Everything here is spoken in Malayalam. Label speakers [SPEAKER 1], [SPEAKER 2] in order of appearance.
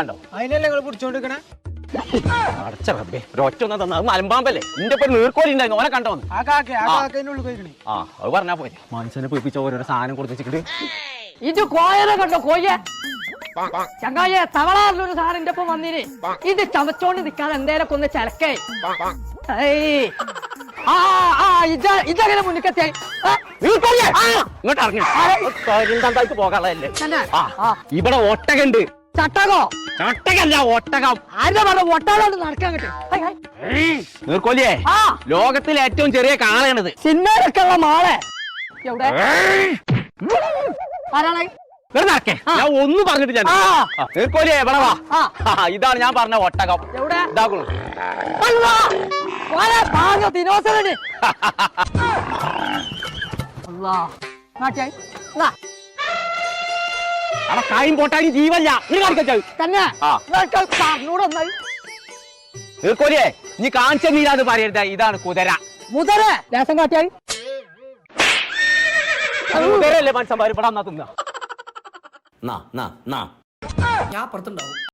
[SPEAKER 1] കണ്ടോ?
[SPEAKER 2] അതിനല്ലേ നിങ്ങൾ പിടിച്ചോണ്ടിരിക്കണേ?
[SPEAKER 1] അടച്ച റബ്ബേ ഒരൊറ്റ ഒന്നും തന്ന. അത് മലമ്പാമ്പല്ലേ? ഇന്റെ ഇപ്പൊ നീർക്കോലി ഉണ്ടായിരുന്നു ഓനെ
[SPEAKER 2] ആ കാക്കേ ആ
[SPEAKER 1] ആ.
[SPEAKER 2] കാക്കേന്റെ ഉള്ളിൽ കഴിക്കണേ
[SPEAKER 1] ആ അത് പറഞ്ഞാ പോയി മനുഷ്യനെ പൊയിപ്പിച്ച ഓരോരോ സാധനം കൊടുത്തിട്ട്
[SPEAKER 3] ഇത് കോയനെ കണ്ടോ കോയ? ചങ്ങായെ തവളാറിലൊരു സാധനം എന്റെ ഒപ്പം വന്നിന്. ഇത് ചമച്ചോണ്ട് നിക്കാതെ എന്തേലൊക്കെ ഒന്ന് ചിലക്കേ. ഏയ്. ആ ആ ഇത് ഇതെങ്ങനെ മുന്നിക്കെത്തിയ?
[SPEAKER 1] ഇങ്ങോട്ട് ഇറങ്ങി. പോകാനുള്ളതല്ലേ?
[SPEAKER 3] തന്നെ.
[SPEAKER 1] ആ. ഇവിടെ ഒട്ടകുണ്ട്.
[SPEAKER 3] ചട്ടകോ?
[SPEAKER 1] ചട്ടകല്ല ഒട്ടകം.
[SPEAKER 3] ആരുടെ പറഞ്ഞ ഒട്ടാളോട് നടക്കാൻ കിട്ടും.
[SPEAKER 1] നീർക്കോലിയേ
[SPEAKER 3] ആ.
[SPEAKER 1] ലോകത്തിലെ ഏറ്റവും ചെറിയ കാളയാണിത്.
[SPEAKER 3] സിനിമയിലൊക്കെ ഉള്ള മാളെ. എവിടെ? ആരാണ്
[SPEAKER 1] വെറുതെ നടക്കേ ഞാൻ ഒന്നും പറഞ്ഞിട്ട് ഞാൻ
[SPEAKER 3] ആ.
[SPEAKER 1] നീർക്കോലിയേ ഇവിടെ വാ.
[SPEAKER 3] ആ.
[SPEAKER 1] ആ, ഇതാണ് ഞാൻ പറഞ്ഞ ഒട്ടകം.
[SPEAKER 3] എവിടെ?
[SPEAKER 1] ഇതാക്കുള്ളൂ.
[SPEAKER 3] അല്ലാ! ഓനെ ഭാഗ്യ ദിനോസരന് അല്ലാ മാറ്റിയായി എന്നാ,
[SPEAKER 1] അവിടെ കായും പോട്ടാനും ജീവല്ല.
[SPEAKER 3] തന്നെ.
[SPEAKER 1] നീർക്കോലിയേ നീ കാണിച്ച നീരാന്ന് പറയരുത്. ഇതാണ് കുതിര.
[SPEAKER 3] മുതല ലേസം കാട്ടിയായി.
[SPEAKER 1] മനുഷ്യന്മാർ ഇവിടെ
[SPEAKER 4] ഞാൻ അപ്പുറത്തുണ്ടാവും